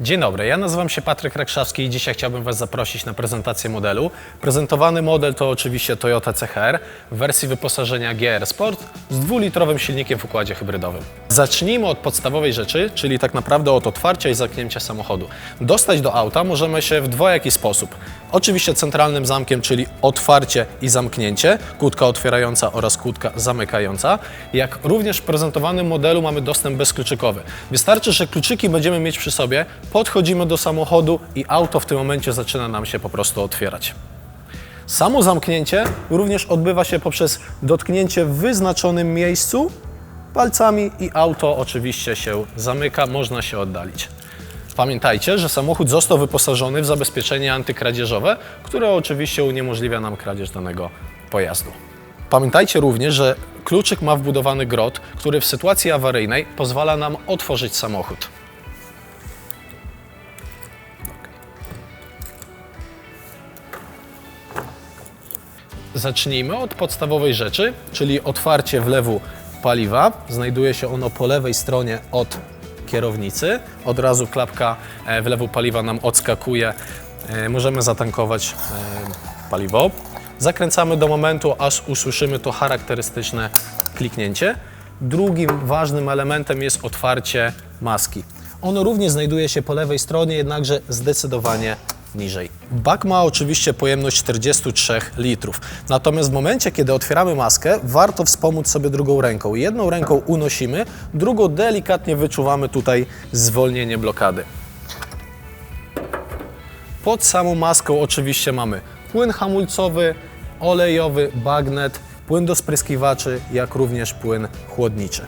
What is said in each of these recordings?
Dzień dobry, ja nazywam się Patryk Rakrzawski i dzisiaj chciałbym Was zaprosić na prezentację modelu. Prezentowany model to oczywiście Toyota CHR w wersji wyposażenia GR Sport z dwulitrowym silnikiem w układzie hybrydowym. Zacznijmy od podstawowej rzeczy, czyli tak naprawdę od otwarcia i zamknięcia samochodu. Dostać do auta możemy się w dwojaki sposób. Oczywiście centralnym zamkiem, czyli otwarcie i zamknięcie, kłódka otwierająca oraz kłódka zamykająca, jak również w prezentowanym modelu mamy dostęp bezkluczykowy. Wystarczy, że kluczyki będziemy mieć przy sobie, podchodzimy do samochodu i auto w tym momencie zaczyna nam się po prostu otwierać. Samo zamknięcie również odbywa się poprzez dotknięcie w wyznaczonym miejscu palcami i auto oczywiście się zamyka, można się oddalić. Pamiętajcie, że samochód został wyposażony w zabezpieczenie antykradzieżowe, które oczywiście uniemożliwia nam kradzież danego pojazdu. Pamiętajcie również, że kluczyk ma wbudowany grot, który w sytuacji awaryjnej pozwala nam otworzyć samochód. Zacznijmy od podstawowej rzeczy, czyli otwarcie wlewu paliwa. Znajduje się ono po lewej stronie od kierownicy. Od razu klapka e, wlewu paliwa nam odskakuje. E, Możemy zatankować e, paliwo. Zakręcamy do momentu, aż usłyszymy to charakterystyczne kliknięcie. Drugim ważnym elementem jest otwarcie maski. Ono również znajduje się po lewej stronie, jednakże zdecydowanie niżej. Bak ma oczywiście pojemność 43 litrów. Natomiast w momencie, kiedy otwieramy maskę, warto wspomóc sobie drugą ręką. Jedną ręką unosimy, drugą delikatnie wyczuwamy tutaj zwolnienie blokady. Pod samą maską oczywiście mamy płyn hamulcowy, olejowy, bagnet, płyn do spryskiwaczy, jak również płyn chłodniczy.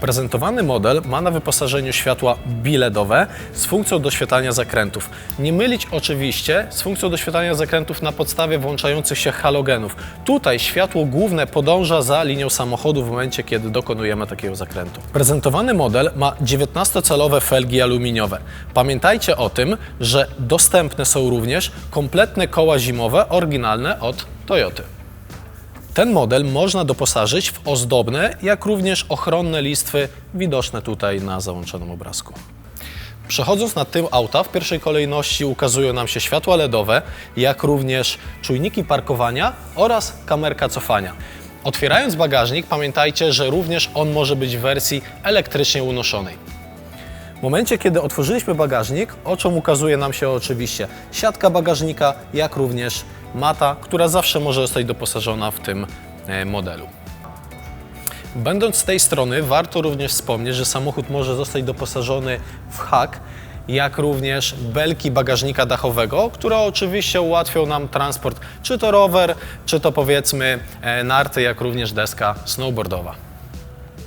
Prezentowany model ma na wyposażeniu światła biledowe z funkcją doświetlania zakrętów. Nie mylić oczywiście z funkcją doświetlania zakrętów na podstawie włączających się halogenów. Tutaj światło główne podąża za linią samochodu w momencie, kiedy dokonujemy takiego zakrętu. Prezentowany model ma 19-calowe felgi aluminiowe. Pamiętajcie o tym, że dostępne są również kompletne koła zimowe oryginalne od Toyoty. Ten model można doposażyć w ozdobne, jak również ochronne listwy widoczne tutaj na załączonym obrazku. Przechodząc na tył auta, w pierwszej kolejności ukazują nam się światła LEDowe, jak również czujniki parkowania oraz kamerka cofania. Otwierając bagażnik, pamiętajcie, że również on może być w wersji elektrycznie unoszonej. W momencie, kiedy otworzyliśmy bagażnik, oczom ukazuje nam się oczywiście siatka bagażnika, jak również mata, która zawsze może zostać doposażona w tym e, modelu. Będąc z tej strony, warto również wspomnieć, że samochód może zostać doposażony w hak, jak również belki bagażnika dachowego, które oczywiście ułatwią nam transport, czy to rower, czy to powiedzmy e, narty, jak również deska snowboardowa.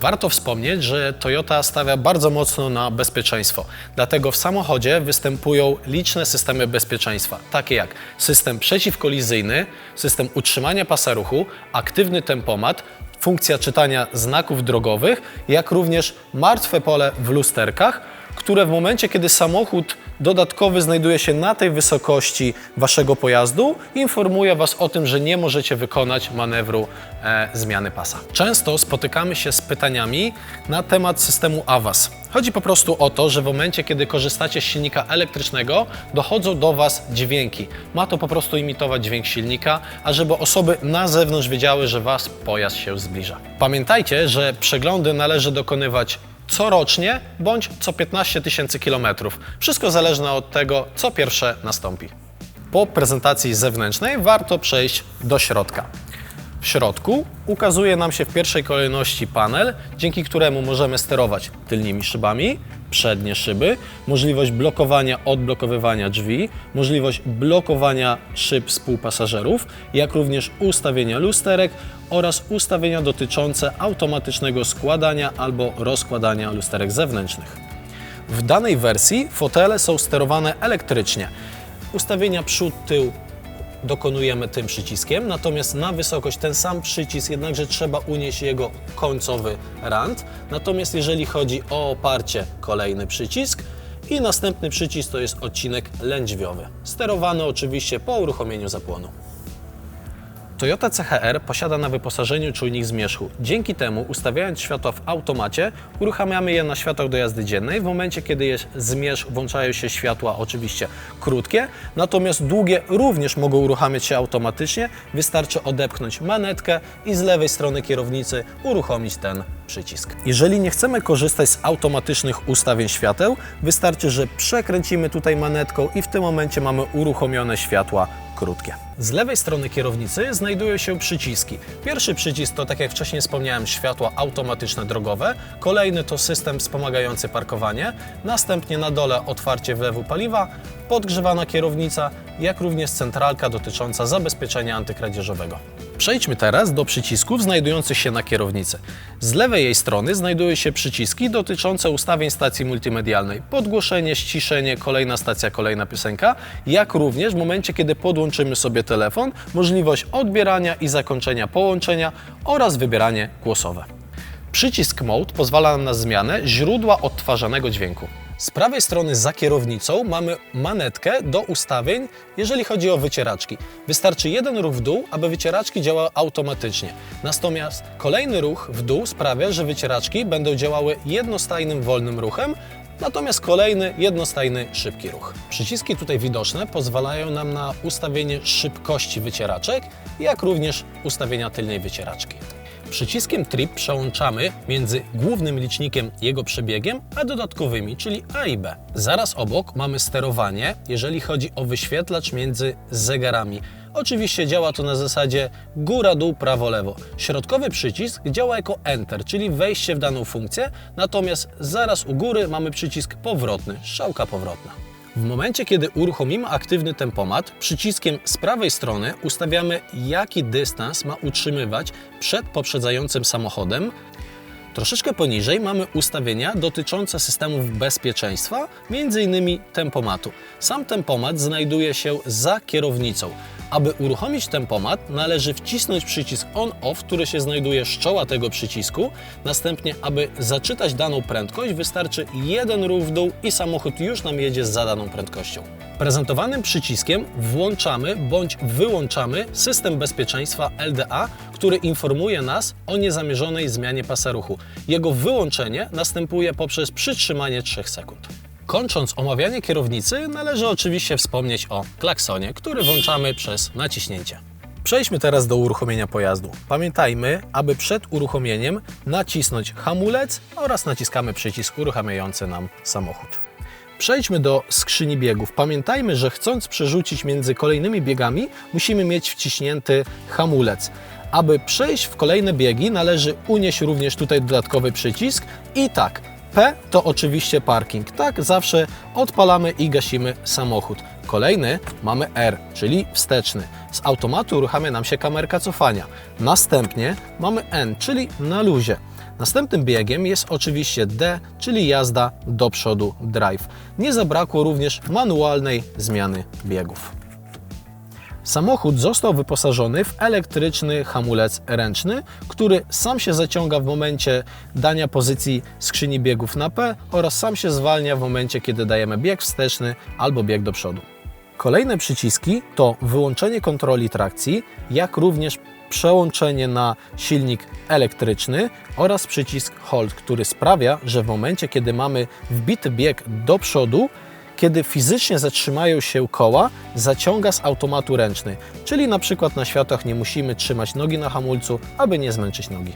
Warto wspomnieć, że Toyota stawia bardzo mocno na bezpieczeństwo. Dlatego w samochodzie występują liczne systemy bezpieczeństwa, takie jak system przeciwkolizyjny, system utrzymania pasa ruchu, aktywny tempomat, funkcja czytania znaków drogowych, jak również martwe pole w lusterkach, które w momencie, kiedy samochód dodatkowy znajduje się na tej wysokości waszego pojazdu, informuje was o tym, że nie możecie wykonać manewru e, zmiany pasa. Często spotykamy się z pytaniami na temat systemu AWAS. Chodzi po prostu o to, że w momencie, kiedy korzystacie z silnika elektrycznego, dochodzą do was dźwięki. Ma to po prostu imitować dźwięk silnika, a żeby osoby na zewnątrz wiedziały, że was pojazd się zbliża. Pamiętajcie, że przeglądy należy dokonywać corocznie bądź co 15 tysięcy kilometrów. Wszystko zależne od tego, co pierwsze nastąpi. Po prezentacji zewnętrznej warto przejść do środka. W środku ukazuje nam się w pierwszej kolejności panel, dzięki któremu możemy sterować tylnymi szybami, przednie szyby, możliwość blokowania, odblokowywania drzwi, możliwość blokowania szyb współpasażerów, jak również ustawienia lusterek oraz ustawienia dotyczące automatycznego składania albo rozkładania lusterek zewnętrznych. W danej wersji fotele są sterowane elektrycznie. Ustawienia przód, tył dokonujemy tym przyciskiem, natomiast na wysokość ten sam przycisk, jednakże trzeba unieść jego końcowy rand. Natomiast jeżeli chodzi o oparcie, kolejny przycisk i następny przycisk to jest odcinek lędźwiowy, sterowany oczywiście po uruchomieniu zapłonu. Toyota CHR posiada na wyposażeniu czujnik zmierzchu. Dzięki temu, ustawiając światła w automacie, uruchamiamy je na światłach do jazdy dziennej. W momencie, kiedy jest zmierzch, włączają się światła oczywiście krótkie, natomiast długie również mogą uruchamiać się automatycznie. Wystarczy odepchnąć manetkę i z lewej strony kierownicy uruchomić ten przycisk. Jeżeli nie chcemy korzystać z automatycznych ustawień świateł, wystarczy, że przekręcimy tutaj manetką i w tym momencie mamy uruchomione światła krótkie. Z lewej strony kierownicy znajdują się przyciski. Pierwszy przycisk to, tak jak wcześniej wspomniałem, światła automatyczne drogowe. Kolejny to system wspomagający parkowanie. Następnie na dole otwarcie wlewu paliwa, podgrzewana kierownica, jak również centralka dotycząca zabezpieczenia antykradzieżowego. Przejdźmy teraz do przycisków znajdujących się na kierownicy. Z lewej jej strony znajdują się przyciski dotyczące ustawień stacji multimedialnej. Podgłoszenie, ściszenie, kolejna stacja, kolejna piosenka, jak również w momencie, kiedy podłączymy sobie telefon, możliwość odbierania i zakończenia połączenia oraz wybieranie głosowe. Przycisk Mode pozwala nam na zmianę źródła odtwarzanego dźwięku. Z prawej strony za kierownicą mamy manetkę do ustawień, jeżeli chodzi o wycieraczki. Wystarczy jeden ruch w dół, aby wycieraczki działały automatycznie. Natomiast kolejny ruch w dół sprawia, że wycieraczki będą działały jednostajnym, wolnym ruchem, natomiast kolejny jednostajny, szybki ruch. Przyciski tutaj widoczne pozwalają nam na ustawienie szybkości wycieraczek, jak również ustawienia tylnej wycieraczki. Przyciskiem Trip przełączamy między głównym licznikiem jego przebiegiem, a dodatkowymi, czyli A i B. Zaraz obok mamy sterowanie, jeżeli chodzi o wyświetlacz między zegarami. Oczywiście działa to na zasadzie góra, dół, prawo, lewo. Środkowy przycisk działa jako Enter, czyli wejście w daną funkcję, natomiast zaraz u góry mamy przycisk powrotny, strzałka powrotna. W momencie, kiedy uruchomimy aktywny tempomat, przyciskiem z prawej strony ustawiamy, jaki dystans ma utrzymywać przed poprzedzającym samochodem. Troszeczkę poniżej mamy ustawienia dotyczące systemów bezpieczeństwa, m.in. tempomatu. Sam tempomat znajduje się za kierownicą. Aby uruchomić tempomat, należy wcisnąć przycisk On-Off, który się znajduje z czoła tego przycisku. Następnie, aby zaczytać daną prędkość, wystarczy jeden ruch w dół i samochód już nam jedzie z zadaną prędkością. Prezentowanym przyciskiem włączamy bądź wyłączamy system bezpieczeństwa LDA, który informuje nas o niezamierzonej zmianie pasa ruchu. Jego wyłączenie następuje poprzez przytrzymanie 3 sekund. Kończąc omawianie kierownicy, należy oczywiście wspomnieć o klaksonie, który włączamy przez naciśnięcie. Przejdźmy teraz do uruchomienia pojazdu. Pamiętajmy, aby przed uruchomieniem nacisnąć hamulec oraz naciskamy przycisk uruchamiający nam samochód. Przejdźmy do skrzyni biegów. Pamiętajmy, że chcąc przerzucić między kolejnymi biegami, musimy mieć wciśnięty hamulec. Aby przejść w kolejne biegi, należy unieść również tutaj dodatkowy przycisk i tak, P to oczywiście parking. Tak, zawsze odpalamy i gasimy samochód. Kolejny mamy R, czyli wsteczny. Z automatu uruchamia nam się kamerka cofania. Następnie mamy N, czyli na luzie. Następnym biegiem jest oczywiście D, czyli jazda do przodu drive. Nie zabrakło również manualnej zmiany biegów. Samochód został wyposażony w elektryczny hamulec ręczny, który sam się zaciąga w momencie dania pozycji skrzyni biegów na P oraz sam się zwalnia w momencie, kiedy dajemy bieg wsteczny albo bieg do przodu. Kolejne przyciski to wyłączenie kontroli trakcji, jak również przełączenie na silnik elektryczny oraz przycisk Hold, który sprawia, że w momencie, kiedy mamy wbity bieg do przodu, kiedy fizycznie zatrzymają się koła, zaciąga z automatu ręczny, czyli na przykład na światłach nie musimy trzymać nogi na hamulcu, aby nie zmęczyć nogi.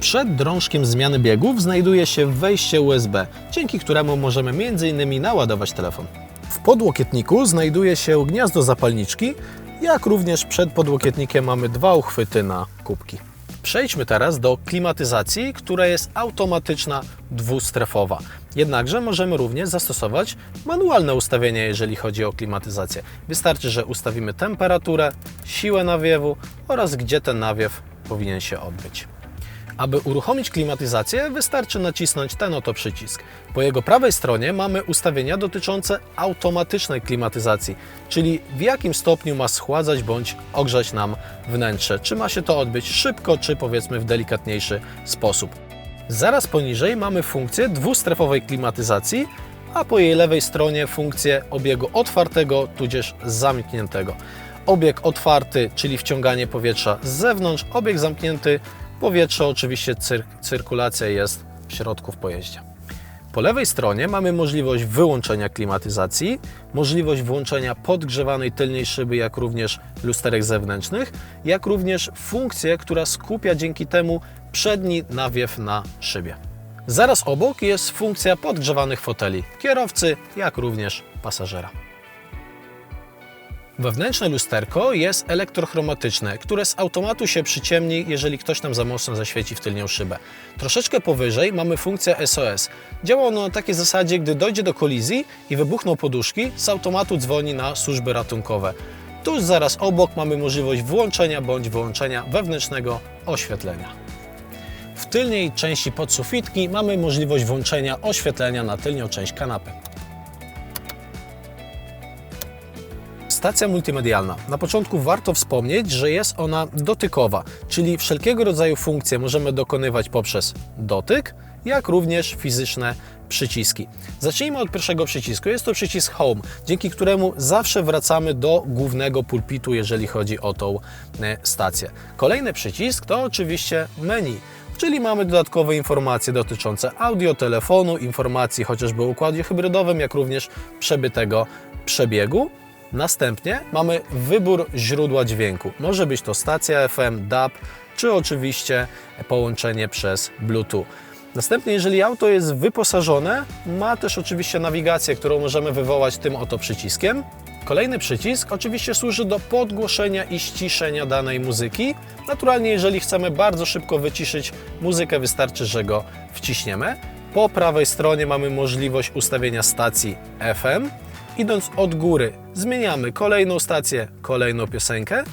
Przed drążkiem zmiany biegów znajduje się wejście USB, dzięki któremu możemy m.in. naładować telefon. W podłokietniku znajduje się gniazdo zapalniczki, jak również przed podłokietnikiem mamy dwa uchwyty na kubki. Przejdźmy teraz do klimatyzacji, która jest automatyczna, dwustrefowa. Jednakże możemy również zastosować manualne ustawienia, jeżeli chodzi o klimatyzację. Wystarczy, że ustawimy temperaturę, siłę nawiewu oraz gdzie ten nawiew powinien się odbyć. Aby uruchomić klimatyzację, wystarczy nacisnąć ten oto przycisk. Po jego prawej stronie mamy ustawienia dotyczące automatycznej klimatyzacji, czyli w jakim stopniu ma schładzać bądź ogrzać nam wnętrze. Czy ma się to odbyć szybko, czy powiedzmy w delikatniejszy sposób. Zaraz poniżej mamy funkcję dwustrefowej klimatyzacji, a po jej lewej stronie funkcję obiegu otwartego tudzież zamkniętego. obieg otwarty, czyli wciąganie powietrza z zewnątrz, obieg zamknięty, powietrze oczywiście, cyr cyrkulacja jest w środku w pojeździe. Po lewej stronie mamy możliwość wyłączenia klimatyzacji, możliwość włączenia podgrzewanej tylnej szyby, jak również lusterek zewnętrznych, jak również funkcję, która skupia dzięki temu przedni nawiew na szybie. Zaraz obok jest funkcja podgrzewanych foteli kierowcy, jak również pasażera. Wewnętrzne lusterko jest elektrochromatyczne, które z automatu się przyciemni, jeżeli ktoś nam za mocno zaświeci w tylnią szybę. Troszeczkę powyżej mamy funkcję SOS. Działa ono na takiej zasadzie, gdy dojdzie do kolizji i wybuchną poduszki, z automatu dzwoni na służby ratunkowe. Tuż zaraz obok mamy możliwość włączenia bądź wyłączenia wewnętrznego oświetlenia. W tylnej części podsufitki mamy możliwość włączenia oświetlenia na tylnią część kanapy. Stacja multimedialna. Na początku warto wspomnieć, że jest ona dotykowa, czyli wszelkiego rodzaju funkcje możemy dokonywać poprzez dotyk, jak również fizyczne przyciski. Zacznijmy od pierwszego przycisku. Jest to przycisk Home, dzięki któremu zawsze wracamy do głównego pulpitu, jeżeli chodzi o tą e, stację. Kolejny przycisk to oczywiście menu czyli mamy dodatkowe informacje dotyczące audio, telefonu, informacji chociażby o układzie hybrydowym, jak również przebytego przebiegu. Następnie mamy wybór źródła dźwięku. Może być to stacja FM, DAB, czy oczywiście połączenie przez Bluetooth. Następnie, jeżeli auto jest wyposażone, ma też oczywiście nawigację, którą możemy wywołać tym oto przyciskiem. Kolejny przycisk oczywiście służy do podgłoszenia i ściszenia danej muzyki. Naturalnie, jeżeli chcemy bardzo szybko wyciszyć muzykę, wystarczy, że go wciśniemy. Po prawej stronie mamy możliwość ustawienia stacji FM. Idąc od góry, zmieniamy kolejną stację, kolejną piosenkę.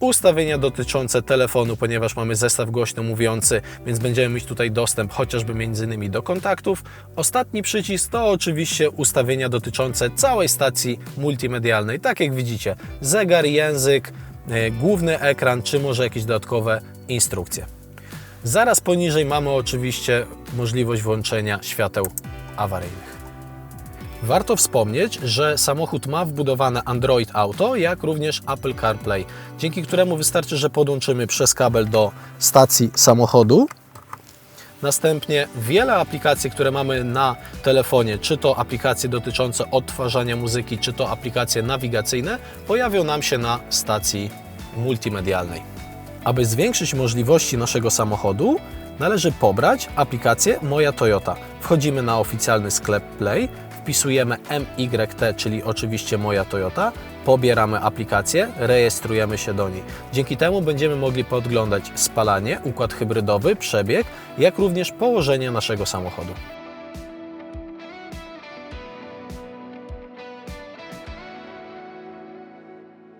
Ustawienia dotyczące telefonu, ponieważ mamy zestaw głośno mówiący, więc będziemy mieć tutaj dostęp chociażby między innymi do kontaktów. Ostatni przycisk to oczywiście ustawienia dotyczące całej stacji multimedialnej. Tak jak widzicie, zegar, język, e, główny ekran, czy może jakieś dodatkowe instrukcje. Zaraz poniżej mamy oczywiście możliwość włączenia świateł awaryjnych. Warto wspomnieć, że samochód ma wbudowane Android Auto, jak również Apple CarPlay, dzięki któremu wystarczy, że podłączymy przez kabel do stacji samochodu. Następnie wiele aplikacji, które mamy na telefonie, czy to aplikacje dotyczące odtwarzania muzyki, czy to aplikacje nawigacyjne, pojawią nam się na stacji multimedialnej. Aby zwiększyć możliwości naszego samochodu, należy pobrać aplikację Moja Toyota. Wchodzimy na oficjalny sklep Play, wpisujemy MYT, czyli oczywiście moja Toyota, pobieramy aplikację, rejestrujemy się do niej. Dzięki temu będziemy mogli podglądać spalanie, układ hybrydowy, przebieg, jak również położenie naszego samochodu.